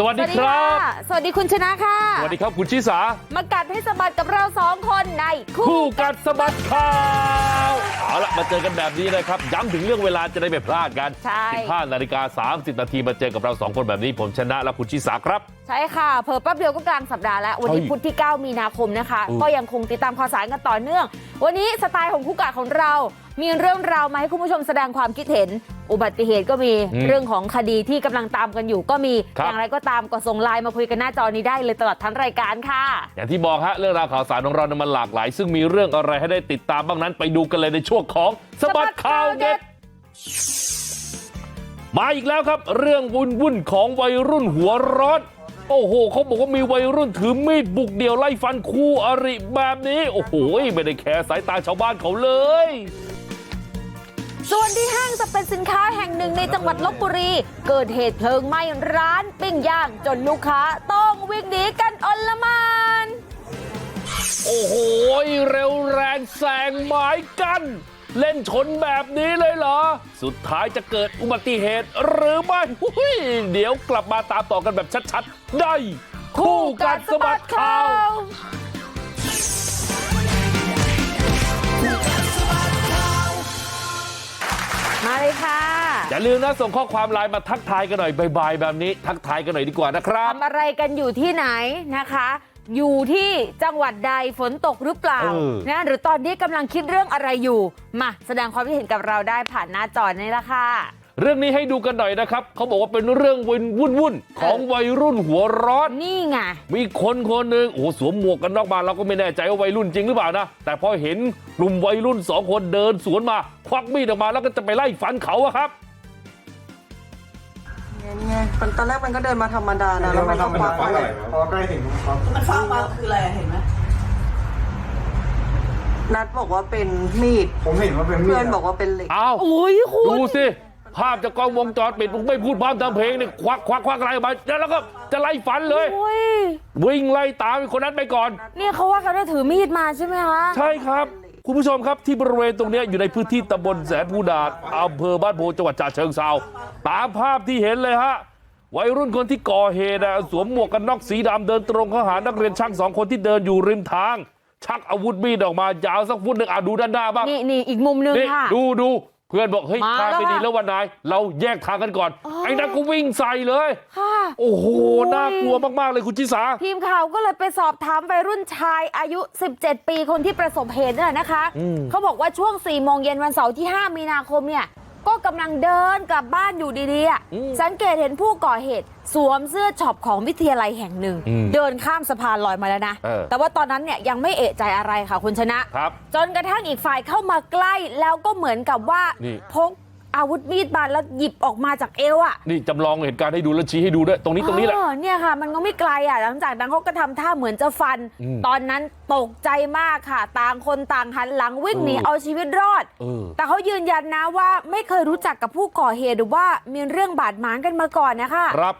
สวัสดีครับะสวัสดีคุณชนะค่ะ สวัสดีครับคุณชิสา มากัดให้สะบัดกับเราสองคนในคู่กัดสะบัดข่าว เอาละมาเจอกันแบบนี้นะครับ ย้ำถึงเรื่องเวลาจะได้ไม่พลาดกัน ใช่ 15นาฬิกา30 นาทีมาเจอกับเราสองคนแบบนี้ผมชนะและคุณชิสาครับ ใช่ค่ะเพิ่แป๊บเดียวก็กลางสัปดาห์แล้ว วันนี้เฮ้ยพุธที่ 9 มีนาคมนะคะอืมก็ยังคงติดตามข่าวสารกันต่อเนื่อง วันนี้สไตล์ของคู่กัดของเรา มีเรื่องราวมาให้คุณผู้ชมแสดงความคิดเห็น อุบัติเหตุก็มีอืมเรื่องของคดีที่กำลังตามกันอยู่ก็มีครับอย่างไรก็ตามก็ส่งไลน์มาคุยกันหน้าจอนี้ได้เลยตลอดทั้งรายการค่ะ อย่างที่บอกฮะเรื่องราวข่าวสารของเราเนี่ยมันหลากหลาย ซึ่งมีเรื่องอะไรให้ได้ติดตามบ้างนั้น ไปดูกันเลยในช่วงของสบัดข่าวเด็ดมาอีกแล้วครับ เรื่องวุ่นวุ่นๆของวัยรุ่นหัวร้อน โอ้โหเขาบอกว่ามีวัยรุ่นถือมีดบุกเดี่ยวไล่ฟันคู่อริแบบนี้ โอ้โหไม่ได้แคร์สายตาชาวบ้านเขาเลย ส่วนที่ห้างจะเป็นสินค้าแห่งหนึ่งในจังหวัดลบบุรี เกิดเหตุเพลิงไหม้ร้านปิ้งย่างจนลูกค้าต้องวิ่งหนีกันอลหมานโอ้โห เร็วแรงแซงหมายกัน เล่นชนแบบนี้เลยเหรอ สุดท้ายจะเกิดอุบัติเหตุหรือไม่หุ้ยเดี๋ยวกลับมาตามต่อกันแบบชัดๆได้คู่กัดสะบัดข่าวมาเลยค่ะ อย่าลืมนะส่งข้อความไลน์มาทักทายกันหน่อยบายๆแบบนี้ ทักทายกันหน่อยดีกว่านะครับทำอะไรกันอยู่ที่ไหนนะคะ อยู่ที่จังหวัดใดฝนตกหรือเปล่าเออนะหรือตอนนี้กำลังคิดเรื่องอะไรอยู่มาแสดงความคิดเห็นกับเราได้ผ่านหน้าจอนี่ละค่ะ เรื่องนี้ให้ดูกันหน่อยนะครับเขาบอกว่าเป็นเรื่องวุ่นวุ่นวุ่นๆของวัยรุ่นหัวร้อนนี่ไงมีคนคนหนึ่งโอ้โหสวมหมวกกันน็อกมาเราก็ไม่แน่ใจว่าวัยรุ่นจริงหรือเปล่านะแต่พอเห็นกลุ่มวัยรุ่นสองคนเดินสวนมา ควักมีดออกมาแล้วก็จะไปไล่ฟันเขาอะครับ ไงไงมันตอนแรกมันก็เดินมาธรรมดานะแล้วมันก็ควักควักเลอะไรยพอใกล้ถึงควักมันฟ้ามาคืออะไรอะเห็นไหมนัดบอกว่าเป็นมีด ผมเห็นว่าเป็นมีดเพื่อนบอกว่าเป็นเหล็ก อ้าวโอ้ยคุณดูสิ ภาพจากกล้องวงจรปิดมึงไม่พูดพร่ำทำเพลงนี่ควักควักควักอะไรออกมาแล้วก็จะไล่ฟันเลย โอ้ยวิ่งไล่ตามไอ้คนนั้นไปก่อน เนี่ยเขาว่ากันว่าถือมีดมาใช่ไหมคะ ใช่ครับ คุณผู้ชมครับที่บริเวณตรงเนี้ยอยู่ในพื้นที่ตำบลแสนภูดาษอำเภอบ้านโพจังหวัดฉะเชิงเทราตามภาพที่เห็นเลยฮะวัยรุ่นคนที่ก่อเหตุอะสวมหมวกกันน็อกสีดำเดินตรงเข้าหานักเรียนช่างสองคนที่เดินอยู่ริมทางชักอาวุธมีดออกมายาวสักฟุตหนึ่งอะดูด้านหน้าบ้างนี่นี่อีกมุมหนึงนี่ค่ะดูดู เพื่อนบอกเฮ้ยมาทางไม่แล้วดีอะแล้ววันนายเราแยกทางกันก่อนอ๋อไอ้นั่นก็วิ่งใส่เลยค่ะโอ้โหโอ้ยน่ากลัวมากๆเลยคุณชิสาทีมข่าวก็เลยไปสอบถามวัยรุ่นชายอายุ17ปีคนที่ประสบเหตุนั่นแหละนะคะอืมเขาบอกว่าช่วง4โมงเย็นวันเสาร์ที่5มีนาคมเนี่ย ก็กำลังเดินกลับบ้านอยู่ดีๆอะสังเกตเห็นผู้ก่อเหตุสวมเสื้อช็อปของวิทยาลัยแห่งหนึ่ง เดินข้ามสะพานลอยมาแล้วนะเออแต่ว่าตอนนั้นเนี่ยยังไม่เอะใจอะไรค่ะคุณชนะครับจนกระทั่งอีกฝ่ายเข้ามาใกล้แล้วก็เหมือนกับว่านี่พก อาวุธมีดมาแล้วหยิบออกมาจากเอวอะนี่จำลองเหตุการณ์ให้ดูแล้วชี้ให้ดูด้วยตรงนี้ตรงนี้แหละเออเนี่ยค่ะ มันก็ไม่ไกลอะหลังจากนั้นเขาก็ทำท่าเหมือนจะฟันอืมตอนนั้นตกใจมากค่ะ ต่างคนต่างหันหลังวิ่งหนีเออเอาชีวิตรอดเออแต่เขายืนยันนะว่าไม่เคยรู้จักกับผู้ก่อเหตุหรือว่ามีเรื่องบาดหมางกันมาก่อนนะคะครับ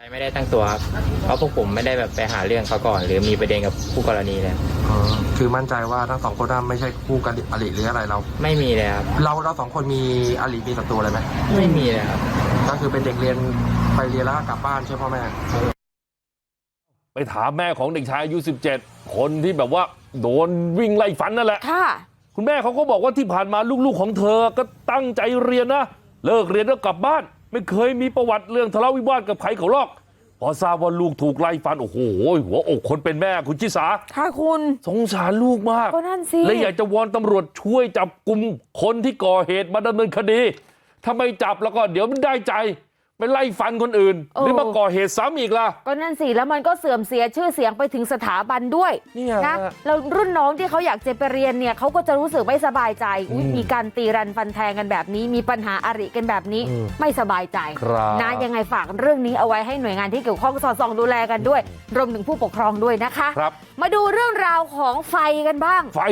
ใจไม่ได้ตั้งตัวครับเพราะพวกผมไม่ได้แบบไปหาเรื่องเขาก่อน หรือมีประเด็นกับผู้กรณีเลยอ๋อคือมั่นใจว่าทั้งสองคนนั้นไม่ใช่คู่กันอริหรืออะไรเรา ไม่มีเลยครับเราเราสองคนมีอริมีศัตรูอะไรไหมไม่มีเลยครับก็คือเป็นเด็กเรียนไปเรียนแล้วก็กลับบ้านใช่พ่อแม่ ไปถามแม่ของเด็กชายอายุ 17 คนที่แบบว่าโดนวิ่งไล่ฟันนั่นแหละ ค่ะ คุณแม่เขาก็บอกว่าที่ผ่านมาลูกๆของเธอก็ตั้งใจเรียนนะ เลิกเรียนแล้วกลับบ้าน ไม่เคยมีประวัติเรื่องทะเลาะวิวาทกับใครเขาหรอกพอทราบว่าลูกถูกไล่ฟันโอ้โหหัวอกคนเป็นแม่คุณชิสาค่ะคุณสงสารลูกมากก็นั่นสิเลยอยากจะวอนตำรวจช่วยจับกลุ่มคนที่ก่อเหตุมาดำเนินคดีถ้าไม่จับแล้วก็เดี๋ยวมันได้ใจ ไปไล่ฟันคนอื่นหรือมาก่อเหตุซ้ำอีกล่ะก็นั่นสิแล้วมันก็เสื่อมเสียชื่อเสียงไปถึงสถาบันด้วยเนี่ยนะฮะแล้วรุ่นน้องที่เขาอยากจะไปเรียนเนี่ยเขาก็จะรู้สึกไม่สบายใจอุ๊ยอืมมีการตีรันฟันแทงกันแบบนี้ มีปัญหาอาริกันแบบนี้อืมไม่สบายใจครับนะยังไงฝากเรื่องนี้เอาไว้ให้หน่วยงานที่เกี่ยวข้องสอดส่องดูแลกันด้วย รวมถึงผู้ปกครองด้วยนะคะครับมาดูเรื่องราวของไฟกันบ้างไฟ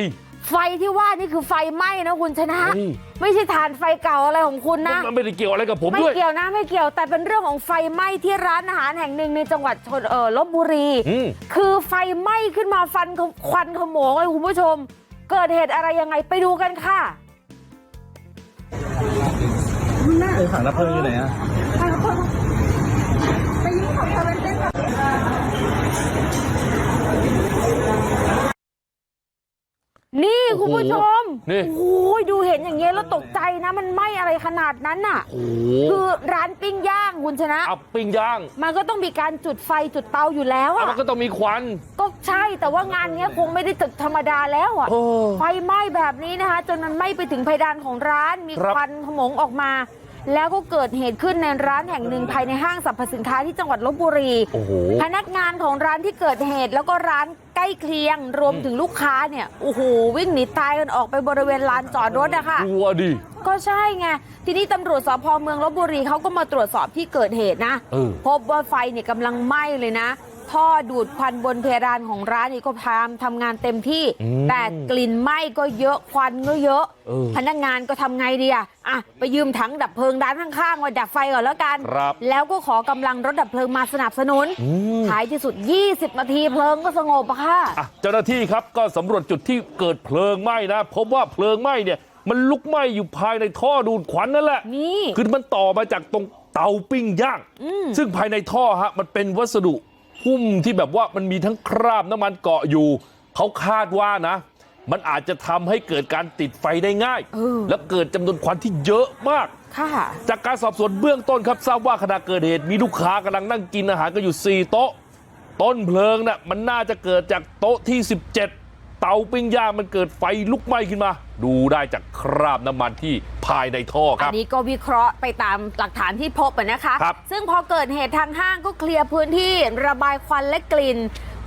ไฟที่ว่านี่คือไฟไหม้นะคุณชนะเฮ้ยไม่ใช่ฐานไฟเก่าอะไรของคุณนะมันไม่ได้เกี่ยวอะไรกับผมไม่ด้วยเกี่ยวนะไม่เกี่ยวแต่เป็นเรื่องของไฟไหม้ที่ร้านอาหารแห่งหนึ่งในจังหวัดชนเออลบบุรีอืมคือไฟไหม้ขึ้นมาฟันขควันขโมงเลยคุณผู้ชม เกิดเหตุอะไรยังไงไปดูกันค่ะถังดับเพลิงอยู่ไหนอะนี่ คุณผู้ชมนี่โอ้ยดูเห็นอย่างเงี้ยแล้วตกใจนะมันไหม้อะไรขนาดนั้นน่ะโอ้โหคือร้านปิ้งย่างคุณชนะอับปิ้งย่างมันก็ต้องมีการจุดไฟจุดเตาอยู่แล้วอะอะมันก็ต้องมีควันก็ใช่แต่ว่างานเนี้ยคงไม่ได้ตึกธรรมดาแล้วอะโอ้ไฟไหม้แบบนี้นะคะ จนมันไหม้ไปถึงเพดานของร้านมีครับควันขโมงออกมาแล้วก็เกิดเหตุขึ้นในร้านแห่งหนึ่งภายในห้างสรรพสินค้าที่จังหวัดลบบุรีโอ้โหพนักงานของร้านที่เกิดเหตุแล้วก็ร้าน ใกล้เคียงรวมถึงลูกค้าเนี่ยโอ้โหวิ่งหนีตายกันออกไปบริเวณลานจอดรถอะค่ะกลัวดิก็ใช่ไงทีนี้ตำรวจสพเมืองลบบุรีเขาก็มาตรวจสอบที่เกิดเหตุนะเออพบว่าไฟเนี่ยกำลังไหม้เลยนะ ท่อดูดควันบนเพดานของร้านนี่ก็พยายามทำงานเต็มที่อืมแต่กลิ่นไหม้ก็เยอะควันก็เยอะเออพนักงานก็ทำไงดีอะอะไปยืมถังดับเพลิงร้านข้างๆมาดับไฟก่อนแล้วกันครับแล้วก็ขอกำลังรถดับเพลิงมาสนับสนุนอืมท้ายที่สุด 20 นาทีเพลิงก็สงบอะค่ะอะเจ้าหน้าที่ครับก็สำรวจจุดที่เกิดเพลิงไหม้นะพบว่าเพลิงไหม้เนี่ยมันลุกไหม้อยู่ภายในท่อดูดควันนั่นแหละนี่คือมันต่อมาจากตรงเตาปิ้งย่างอืมซึ่งภายในท่อฮะมันเป็นวัสดุ หุ้มที่แบบว่ามันมีทั้งคราบน้ำมันเกาะอยู่เขาคาดว่านะมันอาจจะทำให้เกิดการติดไฟได้ง่ายเออและเกิดจำนวนควันที่เยอะมากค่ะจากการสอบสวนเบื้องต้นครับทราบว่าขณะเกิดเหตุมีลูกค้ากำลังนั่งกินอาหารกันอยู่4โต๊ะต้นเพลิงน่ะมันน่าจะเกิดจากโต๊ะที่17เตาปิ้งย่างมันเกิดไฟลุกไหม้ขึ้นมา ดูได้จากคราบน้ำมันที่ภายในท่อคอัรับนนี้ก็วิเคราะห์ไปตามหลักฐานที่พบอะนะคะครับซึ่งพอเกิดเหตุทางห้างก็เคลียร์พื้นที่ระบายควันและกลิ่น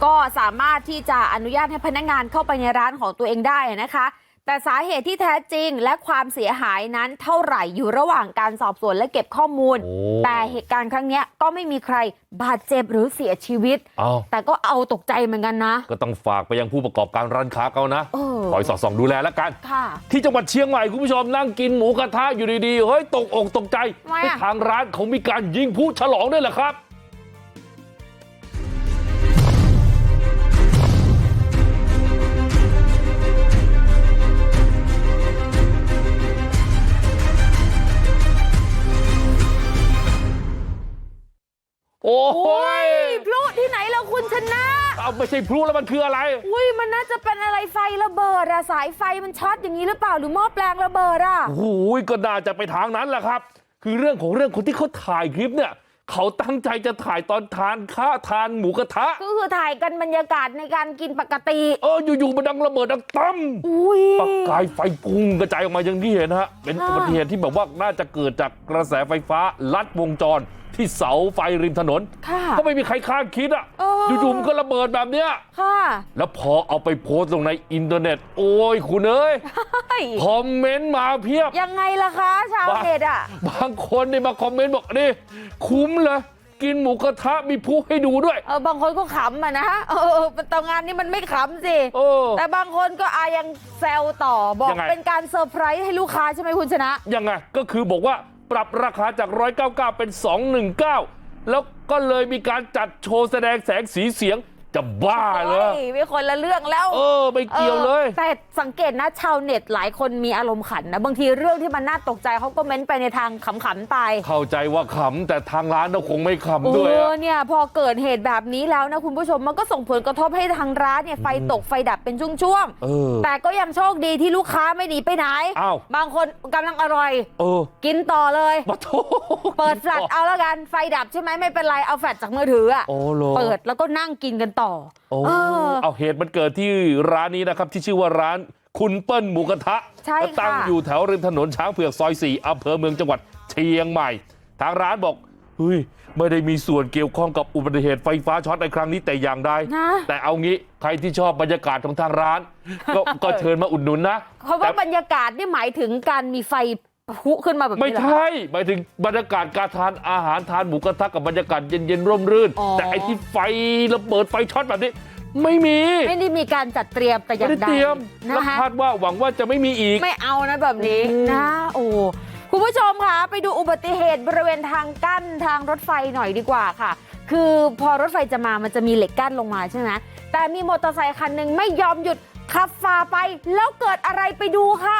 ก็สามารถที่จะอนุญาตให้พนักงานเข้าไปในร้านของตัวเองได้นะคะ แต่สาเหตุที่แท้จริงและความเสียหายนั้นเท่าไหร่อยู่ระหว่างการสอบสวนและเก็บข้อมูลโอ้แต่เหตุการณ์ครั้งเนี้ยก็ไม่มีใครบาดเจ็บหรือเสียชีวิตอ้าวแต่ก็เอาตกใจเหมือนกันนะ ก็ต้องฝากไปยังผู้ประกอบการร้านค้าเขานะเออคอยสอดส่องดูแลแล้วกันค่ะที่จังหวัดเชียงใหม่คุณผู้ชมนั่งกินหมูกระทะอยู่ดีๆเฮ้ยตกอกตกใจทำไมอะที่ทางร้านเขามีการยิงผู้ฉลองด้วยเหรอครับ โอ้โอ้ยยพลุที่ไหนแล้วคุณชนะเอาไม่ใช่พลุแล้วมันคืออะไร อุ้ยมันน่าจะเป็นอะไรไฟระเบิดอะสายไฟมันช็อตอย่างนี้หรือเปล่าหรือหม้อแปลงระเบิดอะโอ้โหก็น่าจะไปทางนั้นแหละครับ คือเรื่องของเรื่องคนที่เขาถ่ายคลิปเนี่ยเขาตั้งใจจะถ่ายตอนทานข้าวทานหมูกระทะ ก็คือถ่ายกันบรรยากาศในการกินปกติ เอออยู่ๆมันดังระเบิดดังตั้มอุ้ยประกายไฟพุ่งกระจายออกมาอย่างที่เห็นฮะ เป็นค่ะอุบัติเหตุที่แบบว่าน่าจะเกิดจากกระแสไฟฟ้าลัดวงจร ที่เสาไฟริมถนนค่ะก็ไม่มีใครคาดคิดอะเอออยู่ๆมันก็ระเบิดแบบเนี้ยค่ะแล้วพอเอาไปโพสต์ลงในอินเทอร์เน็ต โอ้ยคุณเอ้ยเฮ้ยคอมเมนต์มาเพียบ ยังไงล่ะคะชาวเน็ตอะบางคนนี่มาคอมเมนต์บอกนี่คุ้มเลยกินหมูกระทะมีผู้ให้ดูด้วย เออบางคนก็ขำอะนะเออแต่งานนี้มันไม่ขำสิเออแต่บางคนก็อายังแซวต่อบอกยังไงเป็นการเซอร์ไพรส์ให้ลูกค้าใช่ไหมคุณชนะยังไงก็คือบอกว่า ปรับราคาจาก199เป็น219แล้วก็เลยมีการจัดโชว์แสดงแสงสีเสียง จะบ้าเหรอโอ้ยไม่คนละเรื่องแล้ว เออไม่เกี่ยวเลยออแต่สังเกตนะชาวเน็ตหลายคนมีอารมณ์ขันนะ บางทีเรื่องที่มันน่าตกใจเขาก็เม้นไปในทางขำๆไป เข้าใจว่าขำแต่ทางร้านเราคงไม่เอขำด้วยออะเนี่ยพอเกิดเหตุแบบนี้แล้วนะคุณผู้ชมมันก็ส่งผลกระทบให้ทางร้านเนี่ยไฟตกไฟดับเป็นช่วงเออๆแต่ก็ยังโชคดีที่ลูกค้าไม่หนีไปไหนอ้าวบางคนกำลังอร่อยเออกินต่อเลยมาโทเปิดแฟลชเอาแล้วกันไฟดับใช่ไหมไม่เป็นไรเอาแฟลชจากมือถืออะโอ้โหเปิดแล้วก็นั่งกินกันต่อโอ้เออเอาเหตุมันเกิดที่ร้านนี้นะครับที่ชื่อว่าร้านคุณเปิ้ลหมูกระทะใช่ค่ะตั้งอยู่แถวริมถนนช้างเผือกซอย4อำเภอเมืองจังหวัดเชียงใหม่ ทางร้านบอกเฮ้ยไม่ได้มีส่วนเกี่ยวข้องกับอุบัติเหตุไฟฟ้าช็อตในครั้งนี้แต่อย่างใดนะแต่เอางี้ใครที่ชอบบรรยากาศของทางร้าน ก็ก็เชิญมาอุดหนุนนะเพราะว่าแต่บรรยากาศนี่หมายถึงการมีไฟ พุขึ้นมาแบบนี้ไม่เหรอคะใช่หมายถึงบรรยากาศการทานอาหารทานหมูกระทะกับบรรยากาศเย็นๆร่มรื่นอ๋อแต่ไอ้ที่ไฟระเบิดไฟช็อตแบบนี้ไม่มีไม่ได้มีการจัดเตรียมแต่อย่าไม่งได้ใดเตรียมนะแล้วคะคาดว่าหวังว่าจะไม่มีอีก ไม่เอานะแบบนี้นะโอ้คุณผู้ชมคะไปดูอุบัติเหตุบริเวณทางกั้นทางรถไฟหน่อยดีกว่าค่ะ คือพอรถไฟจะมามันจะมีเหล็กกั้นลงมาใช่ไหมแต่มีมอเตอร์ไซคันหนึ่งไม่ยอมหยุดขับฝ่าไป แล้วเกิดอะไรไปดูค่ะ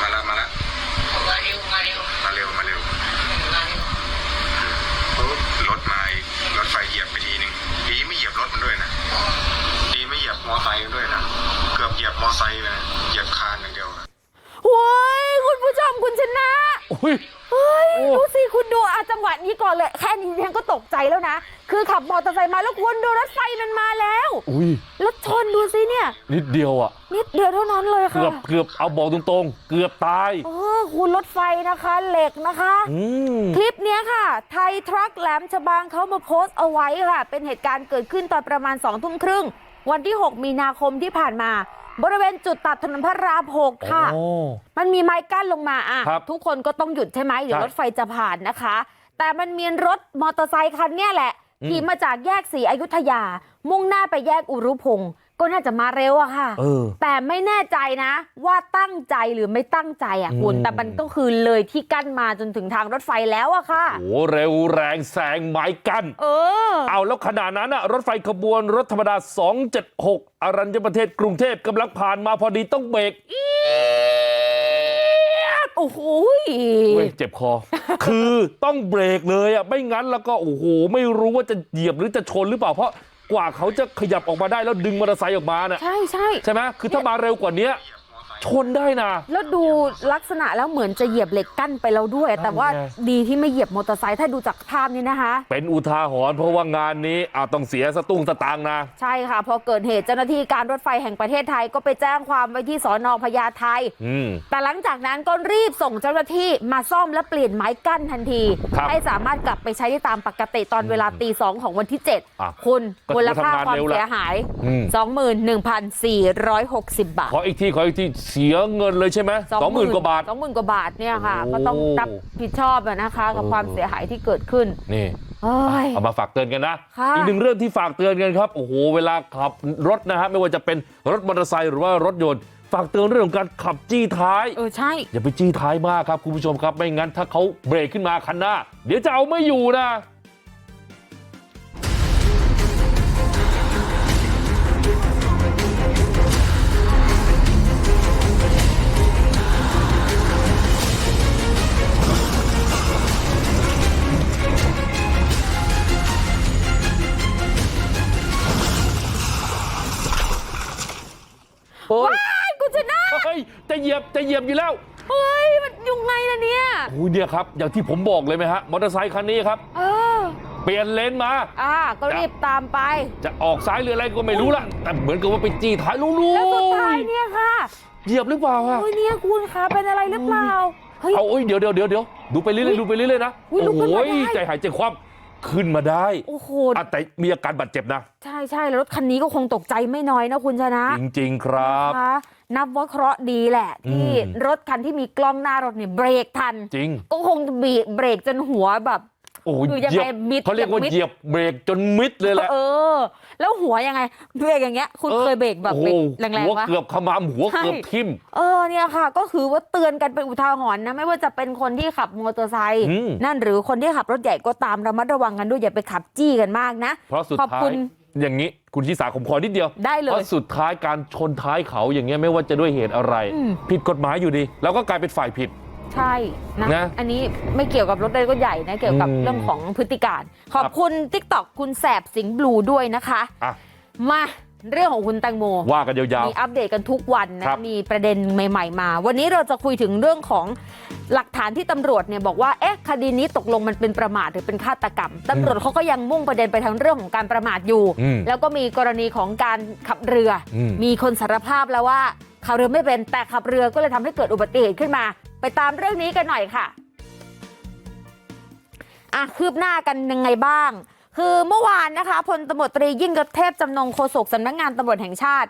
มาแล้วมาแล้ว มาเร็วมาเร็ว มาเร็วมาเร็ว มาเร็ว ฮ้ย เฮ้ย โอ้ ดูสิคุณดูอาจังหวะนี้ก่อนเลย แค่นี้ฉันก็ตกใจแล้วนะ คือขับมอเตอร์ไซค์มาแล้วคุณดูรถไฟมันมาแล้ว อุ้ย รถชนดูสิเนี่ย นิดเดียวอะ นิดเดียวเท่านั้น เลยค่ะเกือบเกือบเอาบอกตรงๆ เกือบตายเออคุณรถไฟนะคะเหล็กนะคะอืมคลิปเนี้ยค่ะ ไทยทรัคแหลมฉบังเขามาโพสต์เอาไว้ค่ะ เป็นเหตุการณ์เกิดขึ้นตอนประมาณ2องทุ่มครึ่ง วันที่ 6 มีนาคมที่ผ่านมา บริเวณจุดตัดถนนพระรามหกค่ะโอ้มันมีไม้กั้นลงมาอะครับทุกคนก็ต้องหยุดใช่ไหมเดี๋ยวใช่รถไฟจะผ่านนะคะ แต่มันมีรถมอเตอร์ไซคันเนี้ยแหละอืมขี่มาจากแยกสีอยุธยา มุ่งหน้าไปแยกอุรุพงศ์ ก็น่าจะมาเร็วอะค่ะเออแต่ไม่แน่ใจนะว่าตั้งใจหรือไม่ตั้งใจอะคุณอืมแต่มันก็คือเลยที่กั้นมาจนถึงทางรถไฟแล้วอะค่ะโหเร็วแรงแซงไม้กั้นเออเอาแล้วขนาดนั้นอะรถไฟขบวนรถธรรมดา276อรัญญประเทศกรุงเทพกำลังผ่านมาพอดีต้องเบรกอี๊ดโอ้โหเว้ยเจ็บคอ คือต้องเบรกเลยอะไม่งั้นแล้วก็โอ้โหไม่รู้ว่าจะเหยียบหรือจะชนหรือเปล่าเพราะ กว่าเขาจะขยับออกมาได้แล้วดึงมอเตอร์ไซค์ออกมาน่ะใช่ใช่ใช่ไหมคือถ้ามาเร็วกว่านี้ ชนได้นะแล้วดูลักษณะแล้วเหมือนจะเหยียบเหล็กกั้นไปแล้วด้วย แต่ว่าไงดีที่ไม่เหยียบมอเตอร์ไซค์ถ้าดูจากภาพนี้นะคะ เป็นอุทาหรณ์เพราะว่างานนี้อาต้องเสียสตุ้งสตางค์นะ ใช่ค่ะ พอเกิดเหตุเจ้าหน้าที่การรถไฟแห่งประเทศไทยก็ไปแจ้งความไว้ที่สอนอพญาไทอืมแต่หลังจากนั้นก็รีบส่งเจ้าหน้าที่มาซ่อมและเปลี่ยนไม้กั้นทันทีครับให้สามารถกลับไปใช้ได้ตามปกติตอนเวลาตีสองของวันที่อะ7คุณก็มูถือลว่าค่าทำงานความเร็วละเสียหายอืม21,460บาทขออีกทีขออีกทีเสียเงินเลยใช่ไหมสองหมื่นกว่าบาทสองหมื่นกว่าบาทเนี่ยค่ะโอ้ก็ต้องรับผิดชอบอะนะคะ กับเออความเสียหายที่เกิดขึ้นนี่เอ้ยเอามาฝากเตือนกันนะค่ะอีกหนึ่งเรื่องที่ฝากเตือนกันครับ โอ้โห เวลาขับรถนะฮะ ไม่ว่าจะเป็นรถมอเตอร์ไซค์หรือว่ารถยนต์ ฝากเตือนเรื่องของการขับจี้ท้าย เออใช่ อย่าไปจี้ท้ายมากครับคุณผู้ชมครับ ไม่งั้นถ้าเขาเบรกขึ้นมาคันหน้า เดี๋ยวจะเอาไม่อยู่นะ ฮ้ยไอ้กูชนะเฮ้ยจะเหยียบจะเหยียบอยู่แล้วเฮ้ยมันยังไงล่ะเนี่ยโอ้ยเนี่ยครับอย่างที่ผมบอกเลยไหมฮะมอเตอร์ไซค์คันนี้ครับเออเปลี่ยนเลนมาอ่าก็รีบตามไป จะออกซ้ายหรืออะไรก็ไม่รู้ละแต่เหมือนกับว่าไปจี้ท้ายลุงแล้วสุดท้ายเนี่ยค่ะเหยียบหรือเปล่าอะเฮ้ยเนี่ยคุณคะเป็นอะไรหรือเปล่าเฮ้ยเอาเอ้ยเดี๋ยวเดี๋ยวเดี๋ยวเดี๋ยวดูไปเรื่อยๆดูไปเรื่อยๆนะอุ๊ยลุกขึ้นมาได้ใจหายใจคว่ำ ขึ้นมาได้โอ้โหอะแต่มีอาการบาดเจ็บนะใช่ใช่แล้วรถคันนี้ก็คงตกใจไม่น้อยนะคุณชนะจริงๆครับนะคะนับว่าเคราะห์ดีแหละที่อืมรถคันที่มีกล้องหน้ารถเนี่ยเบรกทันจริงก็คงบีบเบรกจนหัวแบบ โอ้โหคือยังเหยียไงบมิดเขาเรียกว่ามิดเหยียบเบรกจนมิดเลยแหละเออแล้วหัวยังไงเบรกอย่างเงี้ยคุณเคยเบรกแบบโอ้เบรโหกแรงหัวๆปะเกือบขมำหัวใช่เกือบทิ่มเออเนี่ยค่ะ ก็คือว่าเตือนกันเป็นอุทาหรณ์นะ ไม่ว่าจะเป็นคนที่ขับมอเตอร์ไซค์อืมนั่นหรือคนที่ขับรถใหญ่ก็ตามระมัดระวังกันด้วยอย่าไปขับจี้กันมากนะเพราะสุดขอบท้าคุยณอย่างนี้คุณชิสาผมขอนิดเดียวได้เลเพยราะสุดท้ายการชนท้ายเขาอย่างเงี้ยไม่ว่าจะด้วยเหตุอะไรอืมผิดกฎหมายอยู่ดี แล้วก็กลายเป็นฝ่ายผิด ใช่นะนะ อันนี้ไม่เกี่ยวกับรถเลยก็ใหญ่นะ เกี่ยวกับอืม เรื่องของพฤติการ ขอบคุณ t ิ k t o k คุณแสบสิงห์บลูด้วยนะคะ อะมาเรื่องของคุณแตงโม ว่ากันยาว มีอัปเดตกันทุกวันครันะบมีประเด็นใหม่ ๆ มา วันนี้เราจะคุยถึงเรื่องของหลักฐานที่ตำรวจเนี่ยบอกว่า เอ๊ะ คดีนี้ตกลงมันเป็นประมาทหรือเป็นฆาตกรรมตำรวจเขาก็ยังมุ่งประเด็นไปทางเรื่องของการประมาทอยู่ อืมแล้วก็มีกรณีของการขับเรืออม มีคนสารภาพแล้วว่าขับเรือไม่เป็นแต่ขับเรือก็เลยทำให้เกิดอุบัติเหตุขึ้นมา ไปตามเรื่องนี้กันหน่อยค่ะอะคืบหน้ากันยังไงบ้าง คือเมื่อวานนะคะพลตำรวจตรียิ่งกเทพจำนงโฆษกสำนักงานตำรวจแห่งชาติ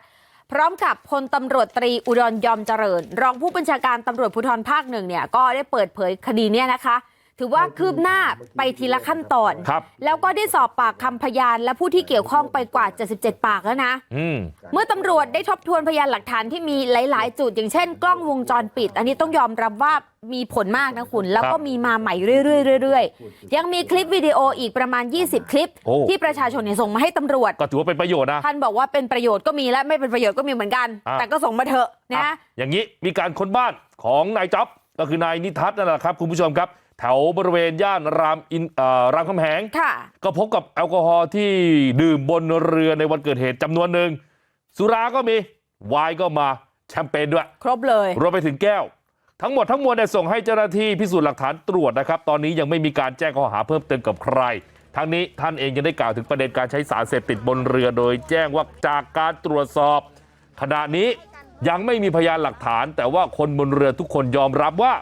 พร้อมกับพลตำรวจตรีอุดรยอมเจริญ รองผู้บัญชาการตำรวจภูธรภาคหนึ่งเนี่ยก็ได้เปิดเผยคดีเนี้ยนะคะ ถือว่าคืบหน้าไปทีละขั้นตอนครับแล้วก็ได้สอบปากคำพยานและผู้ที่เกี่ยวข้องไปกว่า77ปากแล้วนะอืมเมื่อตำรวจได้ทบทวนพยานหลักฐานที่มีหลาย ๆ จุดอย่างเช่น กล้องวงจรปิด อันนี้ต้องยอมรับว่ามีผลมากนะคุณ แล้วก็มีมาใหม่เรื่อยๆเรื่อยๆยังมีคลิปวิดีโออีกประมาณ 20 คลิปโอ้ที่ประชาชนเนี่ยส่งมาให้ตำรวจก็ถือว่าเป็นประโยชน์นะท่านบอกว่าเป็นประโยชน์ก็มีและไม่เป็นประโยชน์ก็มีเหมือนกันอะแต่ก็ส่งมาเถอะนะอะอย่างนี้มีการค้นบ้านของนายจ๊อบก็คือนายนิทัศน์นั่นแหละครับคุณผู้ชมครับ แถวบริเวณย่านรามอินเอ่อรามคำแหงค่ะก็พบกับแอลกอฮอล์ที่ดื่มบนเรือในวันเกิดเหตุจำนวนหนึ่งสุราก็มีไวน์ก็มาแชมเปญด้วยครบเลยรวมไปถึงแก้ว ทั้งหมดทั้งมวลเนี่ยส่งให้เจ้าหน้าที่พิสูจน์หลักฐานตรวจนะครับ ตอนนี้ยังไม่มีการแจ้งข้อหาเพิ่มเติมกับใคร ทั้งนี้ท่านเองยังได้กล่าวถึงประเด็นการใช้สารเสพติดบนเรือโดยแจ้งว่าจากการตรวจสอบ ขณะนี้ยังไม่มีพยานหลักฐาน แต่ว่าคนบนเรือทุกคนยอมรับว่า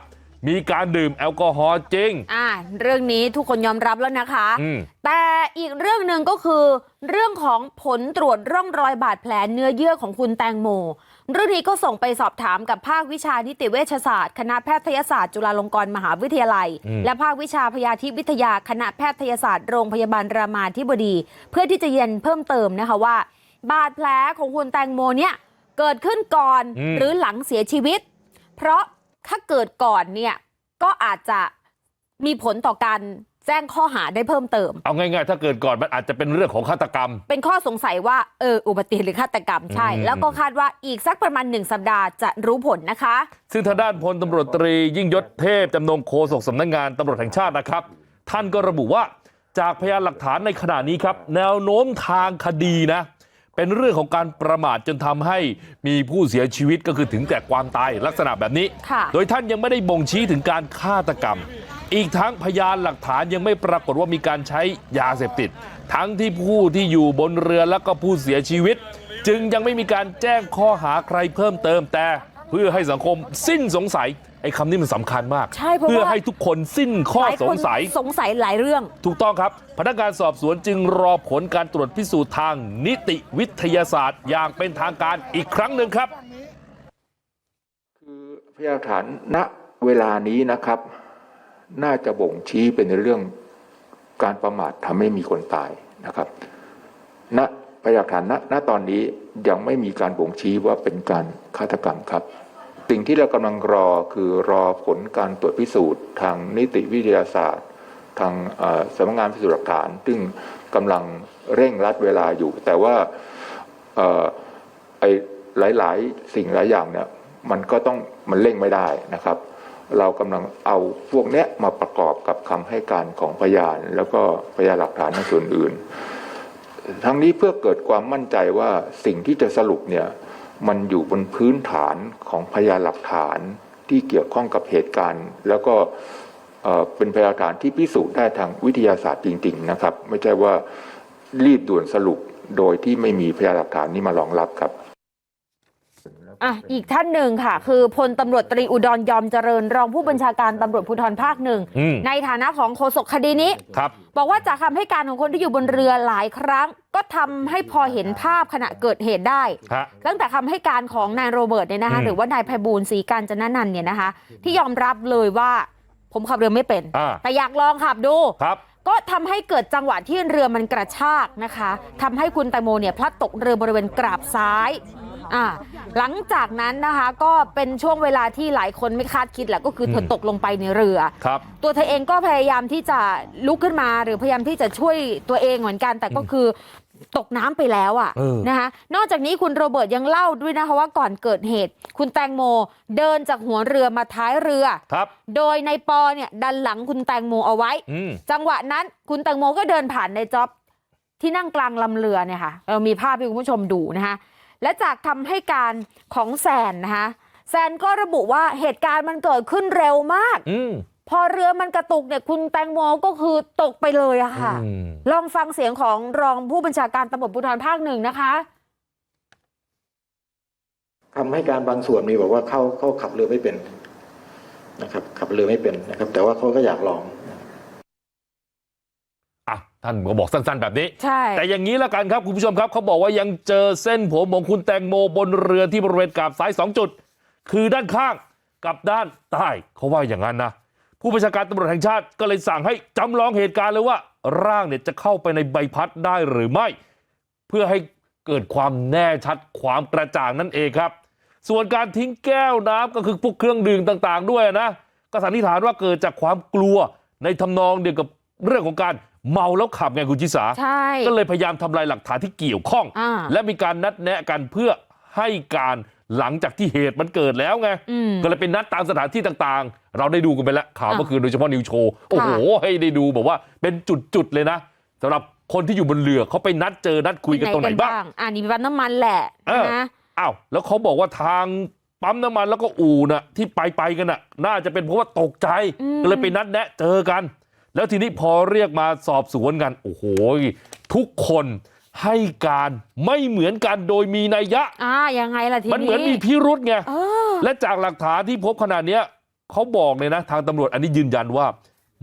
มีการดื่มแอลกอฮอล์จริงอ่าเรื่องนี้ทุกคนยอมรับแล้วนะคะอืมแต่อีกเรื่องหนึ่งก็คือเรื่องของผลตรวจร่องรอยบาดแผลเนื้อเยื่อของคุณแตงโมเรื่องนี้ก็ส่งไปสอบถามกับภาควิชานิติเวชศาสตร์ คณะแพทยศาสตร์ จุฬาลงกรณ์มหาวิทยาลัยอืมและภาควิชาพยาธิวิทยาคณะแพทยศาสตร์โรงพยาบาลรามาธิบดี เพื่อที่จะเย็นเพิ่มเติมนะคะว่า บาดแผลของคุณแตงโมเนี่ยเกิดขึ้นก่อนอืมหรือหลังเสียชีวิต เพราะ ถ้าเกิดก่อนเนี่ยก็อาจจะมีผลต่อการแจ้งข้อหาได้เพิ่มเติมเอาง่ายๆถ้าเกิดก่อนมันอาจจะเป็นเรื่องของฆาตกรรม เป็นข้อสงสัยว่าเอออุบัติเหตุหรือฆาตกรรมใช่อืมแล้วก็คาดว่าอีกสักประมาณหนึ่งสัปดาห์จะรู้ผลนะคะ ซึ่งทางด้านพลตำรวจตรียิ่งยศเทพจำนงโฆษกสำนักงานตำรวจแห่งชาตินะครับ ท่านก็ระบุว่าจากพยานหลักฐานในขณะนี้ครับ แนวโน้มทางคดีนะ เป็นเรื่องของการประมาทจนทำให้มีผู้เสียชีวิตก็คือถึงแก่ความตายลักษณะแบบนี้ค่ะโดยท่านยังไม่ได้บ่งชี้ถึงการฆาตกรรม อีกทั้งพยานหลักฐานยังไม่ปรากฏว่ามีการใช้ยาเสพติด ทั้งที่ผู้ที่อยู่บนเรือแล้วก็ผู้เสียชีวิต จึงยังไม่มีการแจ้งข้อหาใครเพิ่มเติมแต่เพื่อให้สังคมสิ้นสงสัย ไอ้คำนี้มันสำคัญมากใช่เพราะว่าเพื่อให้ทุกคนสิ้นข้อหลายสคงนสัยสงสัยหลายเรื่อง ถูกต้องครับ พนักงานสอบสวนจึงรอผลการตรวจพิสูจน์ทางนิติวิทยาศาสตร์ อย่างเป็นทางการอีกครั้งหนึ่งครับ คือพยานหลักฐานณเวลานี้นะครับ น่าจะบ่งชี้เป็นเรื่องการประมาททำให้มีคนตายนะครับณพยานหลักฐานณณตอนนี้ยังไม่มีการบ่งชี้ว่าเป็นการฆาตกรรมครับ สิ่งที่เรากำลังรอคือรอผลการตรวจพิสูจน์ ทางนิติวิทยาศาสตร์ ทางสำนักงานพิสูจน์หลักฐาน ซึ่งกำลังเร่งรัดเวลาอยู่ แต่ว่าไอ้หลาย ๆ สิ่งหลายอย่างเนี่ยมันก็ต้องมันเร่งไม่ได้นะครับ เรากำลังเอาพวกเนี้ยมาประกอบกับคำให้การของพยาน แล้วก็พยานหลักฐานในส่วนอื่น ทั้งนี้เพื่อเกิดความมั่นใจว่าสิ่งที่จะสรุปเนี่ย มันอยู่บนพื้นฐานของพยานหลักฐานที่เกี่ยวข้องกับเหตุการณ์ แล้วก็เป็นพยานหลักฐานที่พิสูจน์ได้ทางวิทยาศาสตร์จริง ๆ นะครับ ไม่ใช่ว่ารีบด่วนสรุปโดยที่ไม่มีพยานหลักฐานนี้มารองรับครับ อะอีกท่านหนึ่งค่ะ คือพลตำรวจตรีอุดรยอมเจริญ รองผู้บัญชาการตำรวจภูธรภาคหนึ่งอืมในฐานะของโฆษกคดีนี้ครับบอกว่าจากคำให้การของคนที่อยู่บนเรือหลายครั้ง ก็ทำให้พอเห็นภาพขณะเกิดเหตุได้ฮะตั้งแต่คำให้การของนายโรเบิร์ตเนี่ยนะคะอืมหรือว่านายไพบูลย์ศรีการจนนันท์เนี่ยนะคะ ที่ยอมรับเลยว่าผมขับเรือไม่เป็นอ่าแต่อยากลองขับดูครับก็ทำให้เกิดจังหวะที่เรือมันกระชากนะคะทำให้คุณแตงโมเนี่ยพลัดตกเรือบริเวณกราบซ้าย อ่าหลังจากนั้นนะคะก็เป็นช่วงเวลาที่หลายคนไม่คาดคิดแหละก็คือเธอมตกลงไปในเรือครับตัวเธอเองก็พยายามที่จะลุกขึ้นมาหรือพยายามที่จะช่วยตัวเองเหมือนกัน แต่ก็คือตกน้ำไปแล้วอะเออนะคะนอกจากนี้คุณโรเบิร์ตยังเล่าด้วยนะคะว่าก่อนเกิดเหตุ คุณแตงโมเดินจากหัวเรือมาท้ายเรือครับ โดยในปอเนี่ยดันหลังคุณแตงโมเอาไว้อืมจังหวะนั้นคุณแตงโมก็เดินผ่านในจ็อบที่นั่งกลางลำเรือเนี่ยค่ะเรามีภาพให้คุณผู้ชมดูนะคะ และจากคำให้การของแซนนะคะแซนก็ระบุว่าเหตุการณ์มันเกิดขึ้นเร็วมากอืมพอเรือมันกระตุกเนี่ยคุณแตงโมก็คือตกไปเลยอะค่ะอืมลองฟังเสียงของรองผู้บัญชาการตำรวจภูธรภาคหนึ่งนะคะคำให้การบางส่วนมีบอกว่าเขาเขาขับเรือไม่เป็นนะครับ ขับเรือไม่เป็นนะครับ แต่ว่าเขาก็อยากลองอะ ท่านก็บอกสั้นๆแบบนี้ใช่แต่อย่างนี้ละกันครับคุณผู้ชมครับเขาบอกว่ายังเจอเส้นผมของคุณแตงโมบนเรือที่บริเวณกาบซ้ายสองจุด คือด้านข้างกับด้านใต้เขาว่าอย่างนั้นนะผู้บัญชาการตำรวจแห่งชาติก็เลยสั่งให้จำลองเหตุการณ์เลยว่า ร่างเนี่ยจะเข้าไปในใบพัดได้หรือไม่ เพื่อให้เกิดความแน่ชัดความกระจ่างนั่นเองครับ ส่วนการทิ้งแก้วน้ำก็คือพวกเครื่องดื่มต่าง ๆ ด้วยนะก็สันนิษฐานว่าเกิดจากความกลัวในทำนองเดียวกับเรื่องของการ เมาแล้วขับไงคุณชิสาใช่ก็เลยพยายามทำลายหลักฐานที่เกี่ยวข้องอ่าและมีการนัดแนะกันเพื่อให้การหลังจากที่เหตุมันเกิดแล้วไงอืมก็เลยเป็นนัดตามสถานที่ต่างๆเราได้ดูกันไปแล้วข่าวอะเมื่อคืนโดยเฉพาะนิวโชว์โอ้โหให้ได้ดูแบบว่าเป็นจุดๆเลยนะสำหรับคนที่อยู่บนเรือเขาไปนัดเจอนัดคุยกันตรงไหนบ้างอ่านี่มีปั๊มน้ำมันแหละเออนะอ้าวแล้วเขาบอกว่าทางปั๊มน้ำมันแล้วก็อู่น่ะที่ไปไปกันน่ะน่าจะเป็นเพราะว่าตกใจก็เลยไปนัดแนะเจอกัน แล้วทีนี้พอเรียกมาสอบสวนกันโอ้โหทุกคนให้การไม่เหมือนกันโดยมีนัยยะอ่ายังไงล่ะทีนี้มันเหมือนมีพิรุษไงเออและจากหลักฐานที่พบขนาดเนี้ยเขาบอกเลยนะทางตำรวจอันนี้ยืนยันว่า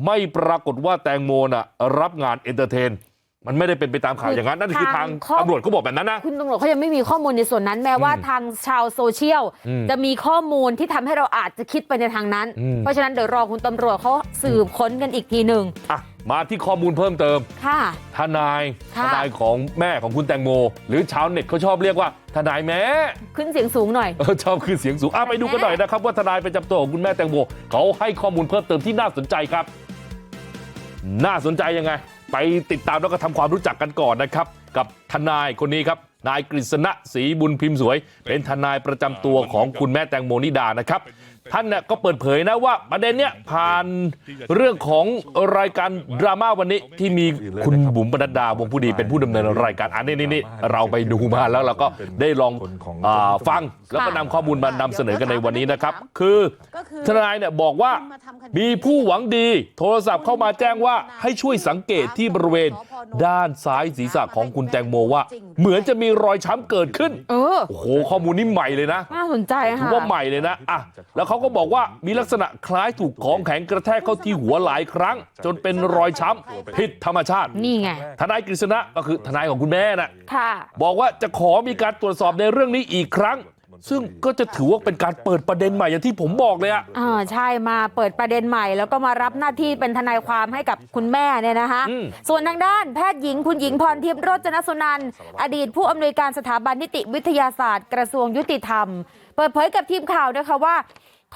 ไม่ปรากฏว่าแตงโมน่ะรับงานเอนเตอร์เทน มันไม่ได้เป็นไปตามข่าวอย่างนั้นนั่นคือทางทางข้อตำรวจเขาบอกแบบนั้นนะคุณตำรวจเขายังไม่มีข้อมูลในส่วนนั้นแม้ว่าทางชาวโซเชียลอืมจะมีข้อมูลที่ทำให้เราอาจจะคิดไปในทางนั้นอืมเพราะฉะนั้นเดี๋ยวรอคุณตำรวจเขาสืบค้นกันอีกทีหนึ่งอะมาที่ข้อมูลเพิ่มเติมค่ะทนายทค่ะนายของแม่ของคุณแตงโม หรือชาวเน็ตเขาชอบเรียกว่าทนายแม่ขึ้นเสียงสูงหน่อยเออชอบคือเสียงสูงอะไปดูกันหน่อยนะครับว่าทนายประจำตัวของคุณแม่แตงโมเขาให้ข้อมูลเพิ่มเติมที่น่าสนใจครับ น่าสนใจยังไง ไปติดตามแล้วก็ทำความรู้จักกันก่อนนะครับกับทนายคนนี้ครับนายกฤษณะศรีบุญพิมพ์สวยเป็นทนายประจำตัวของคุณแม่แตงโมนิดานะครับ ท่านเนี่ยก็เปิดเผยนะว่าประเด็นเนี้ยผ่านเรื่องของรายการดราม่าวันนี้ที่มีคุณบุ๋มปนัดดาวงผู้ดีเป็นผู้ดำเนินรายการอันนี้นี่นี่เราไปดูมาแล้วเราก็ได้ลองอาฟังแล้วก็นำข้อมูลมานำเสนอกันในวันนี้นะครับ คือทนายเนี่ยบอกว่ามีผู้หวังดีโทรศัพท์เข้ามาแจ้งว่าให้ช่วยสังเกตที่บริเวณด้านซ้ายศีรษะของคุณแตงโมว่า เหมือนจะมีรอยช้ำเกิดขึ้นเออโอ้โหข้อมูลนี้ใหม่เลยนะน่าสนใจถือค่ะว่าใหม่เลยนะอะแล้วเขาก็บอกว่ามีลักษณะคล้ายถูกของแข็งกระแทกเข้าที่หัวหลายครั้งจนเป็นรอยช้ำผิดธรรมชาตินี่ไงทนายกฤษณะก็คือทนายของคุณแม่น่ะค่ะบอกว่าจะขอมีการตรวจสอบในเรื่องนี้อีกครั้ง ซึ่งก็จะถือว่าเป็นการเปิดประเด็นใหม่อย่างที่ผมบอกเลยอะอ่าใช่มาเปิดประเด็นใหม่แล้วก็มารับหน้าที่เป็นทนายความให้กับคุณแม่เนี่ยนะคะอืมส่วนทางด้านแพทย์หญิงคุณหญิงพรทิพย์โรจนสุนันท์อดีตผู้อำนวยการสถาบันนิติวิทยาศาสตร์ กระทรวงยุติธรรม เปิดเผยกับทีมข่าวนะคะว่า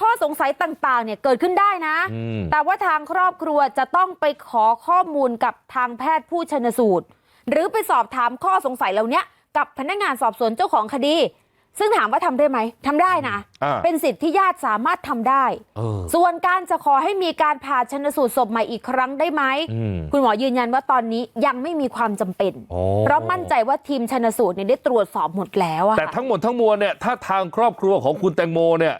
ข้อสงสัยต่างๆเนี่ยเกิดขึ้นได้นะอืมแต่ว่าทางครอบครัวจะต้องไปขอข้อมูลกับทางแพทย์ผู้ชนสูตร หรือไปสอบถามข้อสงสัยเหล่านี้กับพนักงานสอบสวนเจ้าของคดี ซึ่งถามว่าทำได้ไหมทำได้นะอ่าเป็นสิทธิ์ที่ญาติสามารถทำได้เออส่วนการจะขอให้มีการผ่าชนสูตรศพใหม่อีกครั้งได้ไหมอืมคุณหมอยืนยันว่าตอนนี้ยังไม่มีความจำเป็นอ๋อเพราะมั่นใจว่าทีมชนสูตรเนี่ยได้ตรวจสอบหมดแล้วอะแต่ค่ะทั้งหมดทั้งมวลเนี่ยถ้าทางครอบครัวของคุณแตงโมเนี่ย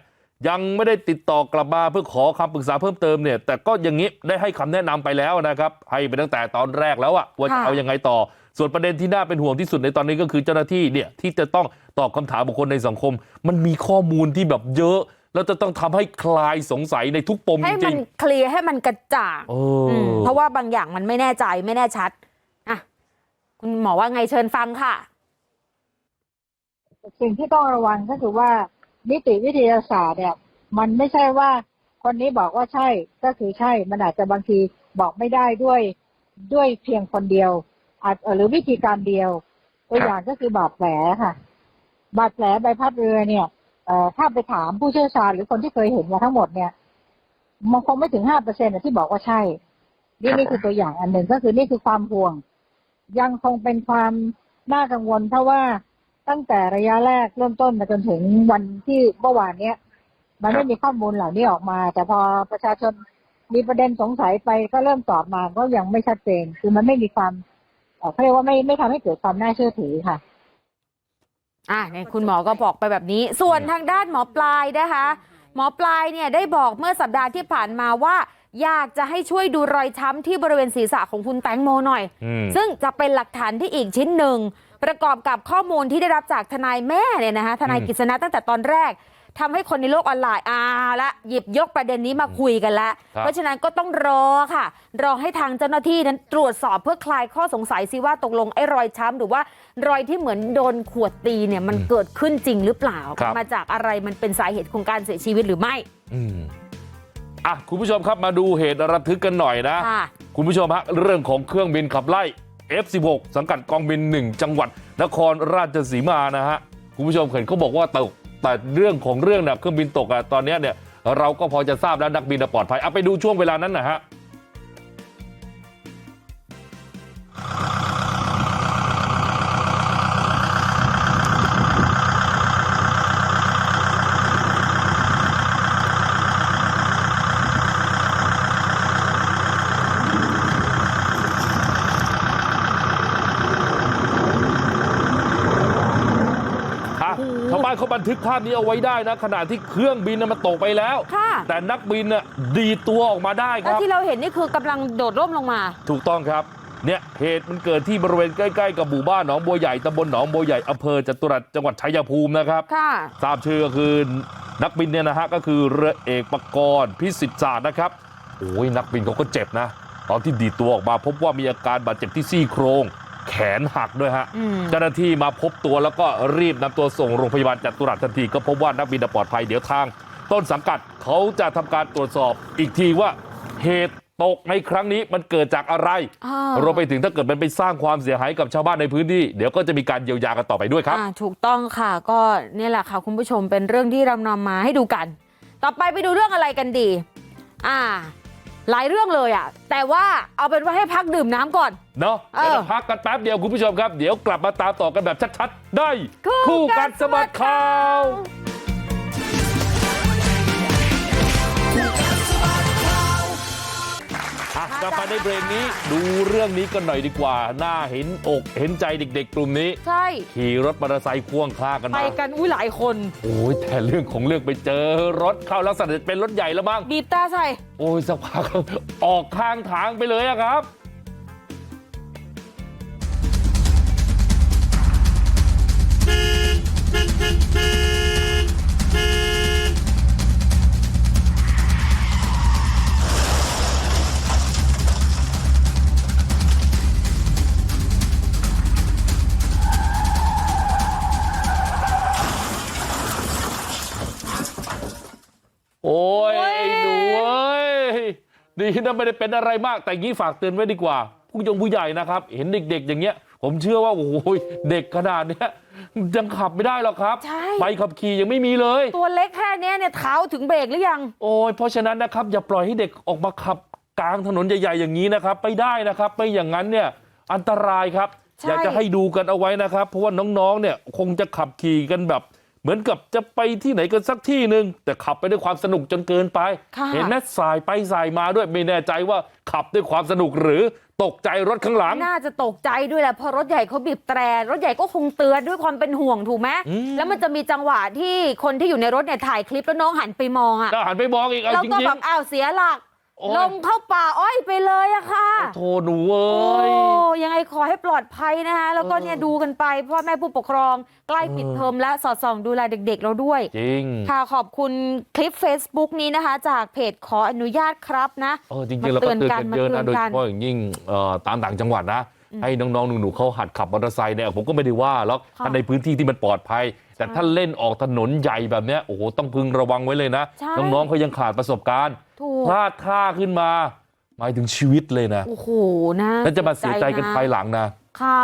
ยังไม่ได้ติดต่อกลับมาเพื่อขอคำปรึกษาเพิ่มเติมเนี่ยแต่ก็อย่างนี้ได้ให้คำแนะนำไปแล้วนะครับให้ไปตั้งแต่ตอนแรกแล้วอะว่าจะค่ะเอายังไงต่อส่วนประเด็นที่น่าเป็นห่วงที่สุดในตอนนี้ก็คือเจ้าหน้าที่เนี่ยที่จะต้องตอบคำถามบุคคลในสังคม มันมีข้อมูลที่แบบเยอะ แล้วจะต้องทำให้คลายสงสัยในทุกปมให้จมัรินงเคลียร์ให้มันกระจ่างๆเออมเพราะว่าบางอย่างมันไม่แน่ใจไม่แน่ชัดอะคุณหมอว่าไงเชิญฟังค่ะสิ่งที่ต้องระวังก็คือว่า นิติวิทยาศาสตร์เนี่ย มันไม่ใช่ว่า คนนี้บอกว่าใช่ก็คือใช่ มันอาจจะบางทีบอกไม่ได้ด้วยด้วยเพียงคนเดียวอาจหรือวิธีการเดียว ตัวอย่างก็คือบาดแผลค่ะ บาดแผลใบพัดเรือเนี่ยเอ่อถ้าไปถามผู้เชี่ยวชาญหรือคนที่เคยเห็นมาทั้งหมดเนี่ยมันคงไม่ถึงห้าเปอร์เซ็นที่บอกว่าใช่ นี่นี่คือตัวอย่างอันหนึ่งก็คือนี่คือความห่วง ยังคงเป็นความน่ากังวลเพราะว่า ตั้งแต่ระยะแรกเริ่มต้นมาจนถึงวันที่เมื่อวานเนี้ย มันไม่มีข้อมูลเหล่านี้ออกมา แต่พอประชาชนมีประเด็นสงสัยไปก็เริ่มตอบมาก็ยังไม่ชัดเจน คือมันไม่มีความเอ่อเขาเรียกว่าไม่ไม่ทำให้เกิดความน่าเชื่อถือค่ะ อะเนี่ยคุณหมอก็บอกไปแบบนี้ ส่วนทางด้านหมอปลายนะคะ หมอปลายเนี่ยได้บอกเมื่อสัปดาห์ที่ผ่านมาว่า อยากจะให้ช่วยดูรอยช้ำที่บริเวณศีรษะของคุณแตงโมหน่อยอืมซึ่งจะเป็นหลักฐานที่อีกชิ้นหนึ่ง ประกอบกับข้อมูลที่ได้รับจากทนายแม่เนี่ยนะคะทนายอืมกฤษณะตั้งแต่ตอนแรกทำให้คนในโลกออนไลน์อ่าละหยิบยกประเด็นนี้มาคุยกันละครับเพราะฉะนั้นก็ต้องรอค่ะ รอให้ทางเจ้าหน้าที่นั้นตรวจสอบเพื่อคลายข้อสงสัยซิว่าตกลงไอ้รอยช้ำหรือว่ารอยที่เหมือนโดนขวดตีเนี่ยมันเกิดขึ้นจริงหรือเปล่าครับมาจากอะไรมันเป็นสาเหตุของการเสียชีวิตหรือไม่ อืมอะคุณผู้ชมครับมาดูเหตุระทึกกันหน่อยนะค่ะคุณผู้ชมฮะเรื่องของเครื่องบินขับไล่ F16 สังกัดกองบิน 1 จังหวัดนครราชสีมานะฮะคุณผู้ชมเห็นเขาบอกว่าตกแต่เรื่องของเรื่องเนี่ยเครื่องบินตกอะตอนนี้เนี่ยเราก็พอจะทราบแล้วนักบินน่ะปลอดภัยเอาไปดูช่วงเวลานั้นนะฮะ ทึกภาพนี้เอาไว้ได้นะขณะที่เครื่องบินน่ะมันตกไปแล้วค่ะแต่นักบินน่ะดีดตัวออกมาได้คแล้วรับที่เราเห็นนี่คือกำลังโดดร่มลงมา ถูกต้องครับเนี่ยเหตุมันเกิดที่บริเวณใกล้ๆกับหมู่บ้านหนองบัวใหญ่ตำบลหนองบัวใหญ่อำเภอจตุรัสจังหวัดชัยภูมินะครับค่ะทราบชื่อก็คือนักบินเนี่ยนะฮะก็คือเรือเอกปกรณ์พิสิทธิ์ศาสตร์นะครับโอ้ยนักบินเขาก็เจ็บนะ ตอนที่ดีดตัวออกมาพบว่ามีอาการบาดเจ็บที่ซี่โครง แขนหักด้วยฮะอืมเจ้าหน้าที่มาพบตัวแล้วก็รีบนำตัวส่งโรงพยาบาลจตุรัสทันทีก็พบว่านักบินปลอดภัยเดี๋ยวทาง ต้นสังกัดเขาจะทำการตรวจสอบอีกทีว่าเหตุตกในครั้งนี้มันเกิดจากอะไรอ่ารวมไปถึงถ้าเกิดมันไปสร้างความเสียหายกับชาวบ้านในพื้นที่เดี๋ยวก็จะมีการเยียวยากันต่อไปด้วยครับอ่าถูกต้องค่ะก็เนี่ยแหละค่ะคุณผู้ชมเป็นเรื่องที่เรานำมาให้ดูกัน ต่อไปไปดูเรื่องอะไรกันดี อ่า หลายเรื่องเลยอะ แต่ว่าเอาเป็นว่าให้พักดื่มน้ำก่อน เนาะเออเดี๋ยวเราพักกันแป๊บเดียวคุณผู้ชมครับ เดี๋ยวกลับมาตามต่อกันแบบชัดๆ ได้ คู่คู่กักันนสะบัดข่าว กลับมาในเบรกนี้ดูเรื่องนี้กันหน่อยดีกว่าน่าเห็นอกเห็นใจเด็กๆกลุ่มนี้ใช่ขี่รถมอเตอร์ไซค์พ่วงข้างกันไปมากันอุ้ยหลายคนโอ้ยแต่เรื่องของเรื่องไปเจอรถเข้าลักษณะเป็นรถใหญ่แล้วมั้งบีบตาใส่โอ้ยสักพักออกข้างทางไปเลยอะครับ ดีนะไม่ได้เป็นอะไรมากแต่งี้ฝากเตือนไว้ดีกว่าผู้ยงผู้ใหญ่นะครับเห็นเด็กๆอย่างเงี้ยผมเชื่อว่าโอ้ยเด็กขนาดเนี้ยยังขับไม่ได้หรอกครับใช่ใบขับขี่ยังไม่มีเลยตัวเล็กแค่เนี้ยเนี่ยเท้าถึงเบรกหรือยังโอ้ยเพราะฉะนั้นนะครับอย่าปล่อยให้เด็กออกมาขับกลางถนนใหญ่ๆอย่างนี้นะครับไม่ได้นะครับไม่อย่างนั้นเนี่ยอันตรายครับใช่อยากจะให้ดูกันเอาไว้นะครับเพราะว่าน้องๆเนี่ยคงจะขับขี่กันแบบ เหมือนกับจะไปที่ไหนกันสักที่หนึ่งแต่ขับไปด้วยความสนุกจนเกินไปค่ะเห็นไหมสายไปสายมาด้วยไม่แน่ใจว่าขับด้วยความสนุกหรือตกใจรถข้างหลังน่าจะตกใจด้วยแหละเพราะรถใหญ่เขาบีบแตรรถใหญ่ก็คงเตือนด้วยความเป็นห่วงถูกไหมอืมแล้วมันจะมีจังหวะที่คนที่อยู่ในรถเนี่ยถ่ายคลิปแล้วน้องหันไปมองอะก็หันไปมองอีกเอาแล้วจก็ริงแบบอ้าวเสียหลักโอ้ย ลงเข้าป่าอ้อยไปเลยอะค่ะๆโทหนูเอ้โอ้ยยังไงขอให้ปลอดภัยนะคะแล้วก็เนี่ยดูกันไปพ่อแม่ผู้ปกครองใกล้ปิดเทอมและสอดส่องดูแลเด็กๆเราด้วย จริง ค่ะขอบคุณคลิป Facebook นี้นะคะ จากเพจขออนุญาตครับนะเออจริงๆเราก็เตือนกันเยอะนะมาโดเตืยอนกัเฉนพาะอย่างยิ่งเอ่อตามต่างจังหวัดนะให้น้องๆหนูๆเขาหัดขับมอเตอร์ไซค์เนี่ยผมก็ไม่ได้ว่าหรอกค่ะถ้าในพื้นที่ที่มันปลอดภัย แต่ถ้าเล่นออกถนนใหญ่แบบเนี้ยโอ้โหต้องพึงระวังไว้เลยนะใช่น้องๆเขายังขาดประสบการณ์ถูก พลาดท่าขึ้นมาหมายถึงชีวิตเลยนะโอ้โหนะแล้วจะมาเสียใจกันนะภายหลังนะ ค่ะ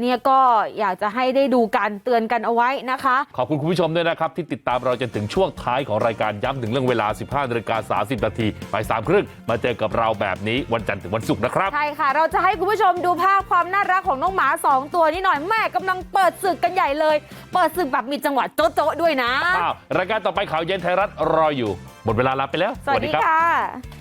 เนี่ยก็อยากจะให้ได้ดูกันเตือนกันเอาไว้นะคะขอบคุณคุณผู้ชมด้วยนะครับที่ติดตามเราจนถึงช่วงท้ายของรายการย้ำถึงเรื่องเวลา 15นาฬิกา30นาทีบ่ายสามครึ่งมาเจอกับเราแบบนี้วันจันทร์ถึงวันศุกร์นะครับใช่ค่ะ เราจะให้คุณผู้ชมดูภาพความน่ารักของน้องหมา 2 ตัวนี้หน่อยแม่กำลังเปิดศึกกันใหญ่เลย เปิดศึกแบบมีจังหวะโจ๊ะๆด้วยนะอ้าวรายการต่อไปข่าวเย็นไทยรัฐรออยู่หมดเวลาลาไปแล้ว สวัสดีค่ะ